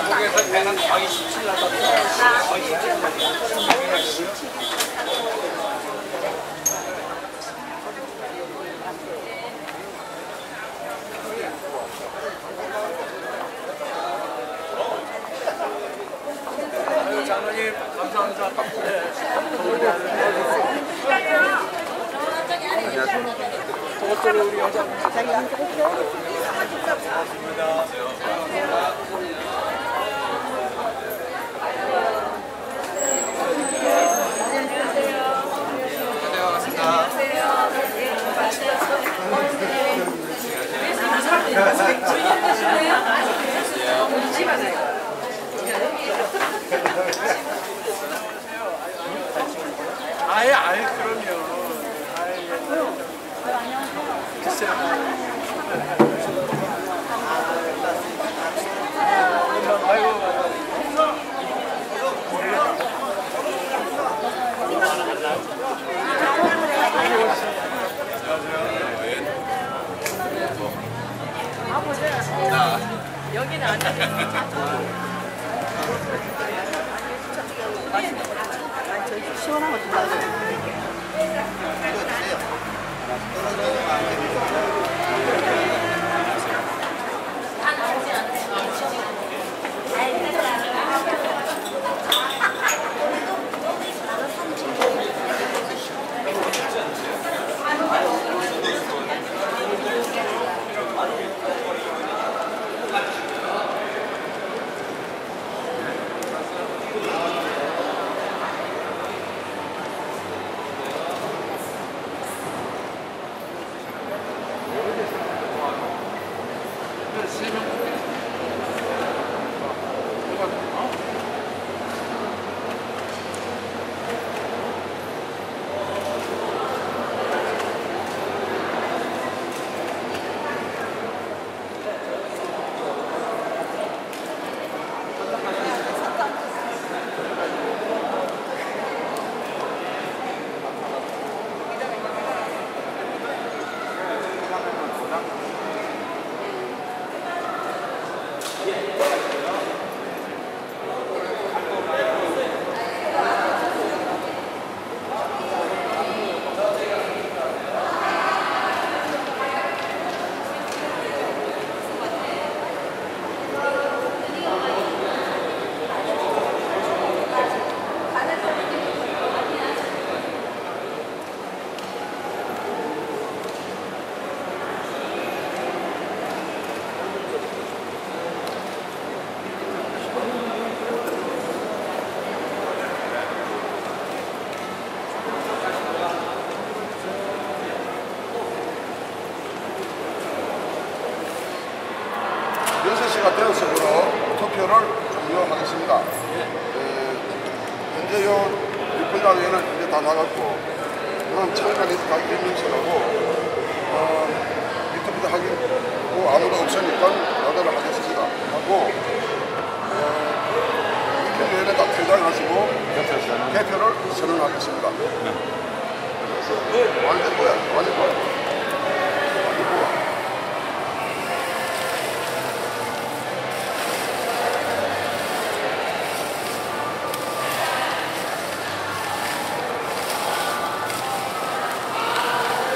한국에서 배는 거의 17 나갔어. 거의 17 장로님 감사합니다. 그것들을 우리 여자 아예 표를 종료하겠습니다. 에, 현재 요 유권자회는 이제 다 나갔고, 그럼 참가리스트 가기 민식하고, 어, 유튜브도 하기, 뭐 아무도 없으니까 나도를 하겠습니다. 하고, 어, 유권자회는 다 퇴장하시고, 개표를 선언하겠습니다. 완전 뭐야? 완전 뭐야? 완전 뭐야?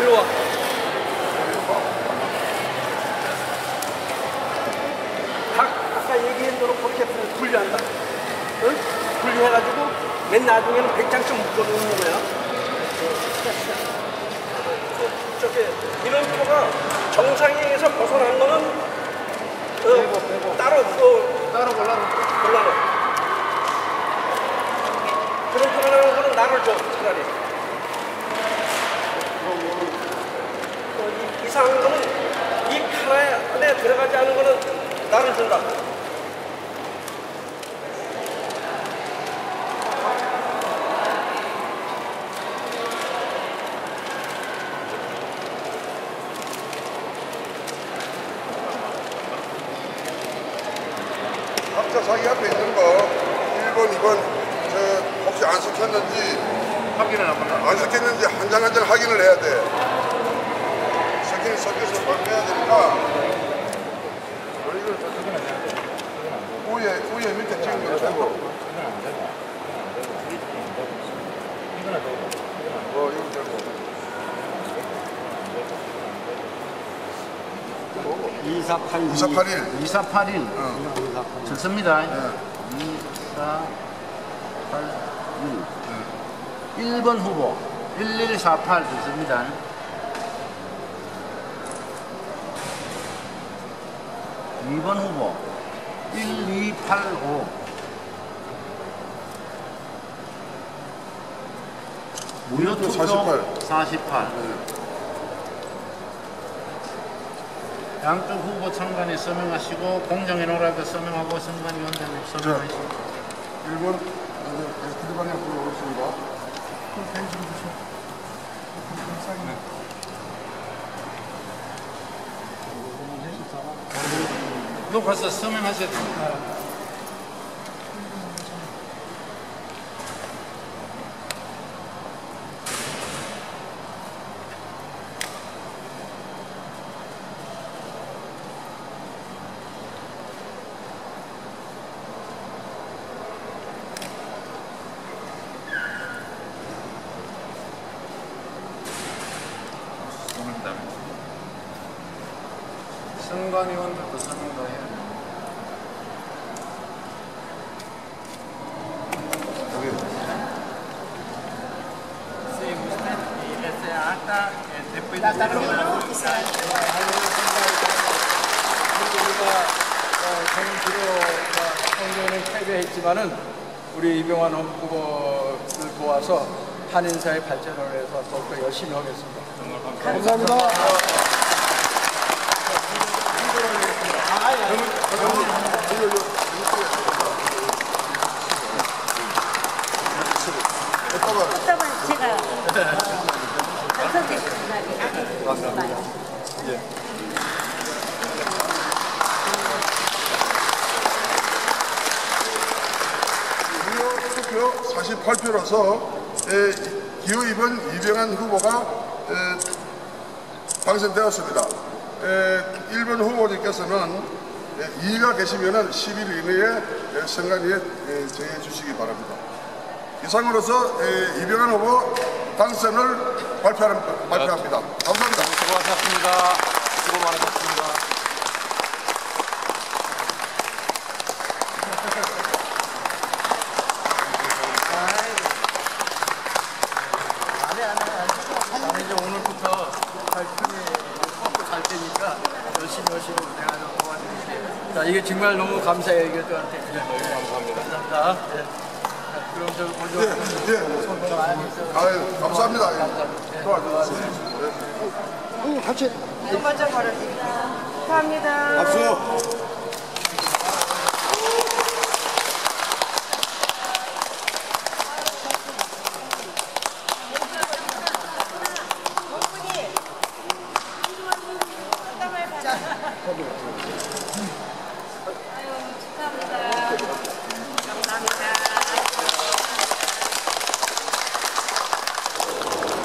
일로 와. 각 아까 얘기한 대로 그렇게 분류한다. 응? 분류해가지고 맨 나중에는 100장씩 묶어놓는 거야. 저기 이런 표가 정상에서 벗어난 거는 어, 따로 또 따로 골라놓고 골라놓. 그런 표현하는 거는 나를 줘 차라리. 어, 이- 이상한 거는 이칼 안에 들어가지 않은 거는 나를 준다. 각자 자기 앞에 있는 거. 1번, 2번 저 혹시 안 시켰는지 확인을 한번 안 시켰는지 한 장 한 장 확인을 해야 돼. 섞여서 발매해야 되니까. 위에 위에 밑에 찍는 거. 되고 어 이거 되고 2481. 2481. 2481. 좋습니다. 2481. 1번 후보. 1148 좋습니다. 이번 후보 1285 무효 투표 48. 48 양쪽 후보 선관위 서명하시고 공정해 놓으라고 서명하고 선관위원장님 서명하시고 1번 스티디반에 불러오겠습니다. 너 벌써 서명하셔야 됩니다. 선관위원들도 서명도 해야 돼. 선거는 패배했지만은 우리 이병환 후보를 도와서 한인사의 발전을 위해서 더욱더 열심히 하겠습니다. 감사합니다. 그다 음에 제가 당선됐습니다. 무효 투표 48표로서 기호 2번 이병환 후보가 에, 당선되었습니다. 에, 1번 후보님께서는 에, 이의가 계시면 10일 이내에 에, 선관위에 에, 제의해 주시기 바랍니다. 이상으로서 에, 이병환 후보 당선을 발표합니다. 감사합니다. 수고하셨습니다. 수고 많으셨습니다. 나는 이제 오늘부터 발표에 먹고 갈 테니까 열심히 열심히 내가 좀 도와드릴게요. 자, 이게 정말 너무 감사해요, 이것들한테. 네, 감사합니다. 감사합니다. 네. 자, 그럼 저 먼저 예, 예. 아유, 감사합니다. 예. 도와주세요. 예. 먼저 걸어드릴게요. 감사합니다. 박수.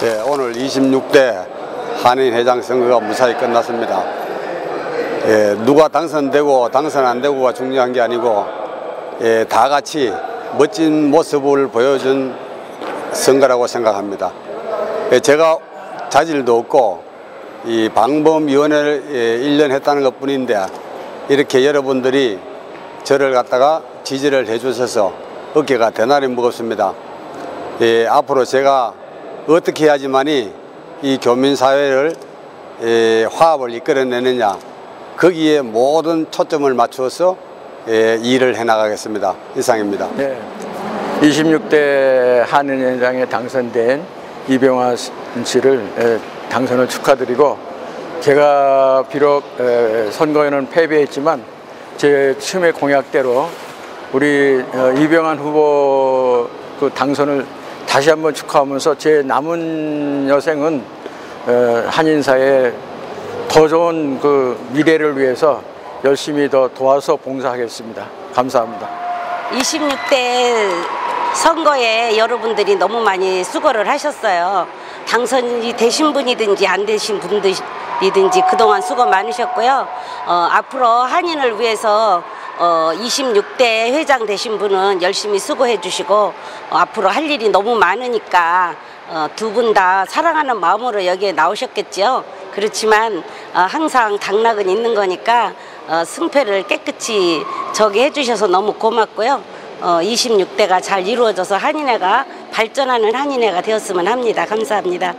네, 오늘 26대 한인회장 선거가 무사히 끝났습니다. 예, 누가 당선되고 당선 안 되고가 중요한 게 아니고 예, 다 같이 멋진 모습을 보여준 선거라고 생각합니다. 예, 제가 자질도 없고 이 방범위원회를 예, 1년 했다는 것 뿐인데 이렇게 여러분들이 저를 갖다가 지지를 해주셔서 어깨가 대단히 무겁습니다. 예, 앞으로 제가 어떻게 해야지만이 이 교민 사회를 예, 화합을 이끌어내느냐 거기에 모든 초점을 맞추어서 예, 일을 해나가겠습니다. 이상입니다. 네. 26대 한은현장에 당선된 이병화 씨를 에, 당선을 축하드리고 제가 비록 에, 선거에는 패배했지만 제 처음의 공약대로 우리 어, 이병환 후보 그 당선을 다시 한번 축하하면서 제 남은 여생은 어, 한인사에 더 좋은 그 미래를 위해서 열심히 더 도와서 봉사하겠습니다. 감사합니다. 26대 선거에 여러분들이 너무 많이 수고를 하셨어요. 당선이 되신 분이든지 안 되신 분들 이든지 그동안 수고 많으셨고요. 어, 앞으로 한인을 위해서 어, 26대 회장 되신 분은 열심히 수고해 주시고 어, 앞으로 할 일이 너무 많으니까 어, 두 분 다 사랑하는 마음으로 여기에 나오셨겠지요. 그렇지만 어, 항상 당락은 있는 거니까 어, 승패를 깨끗이 저기 해주셔서 너무 고맙고요. 어, 26대가 잘 이루어져서 한인회가 발전하는 한인회가 되었으면 합니다. 감사합니다.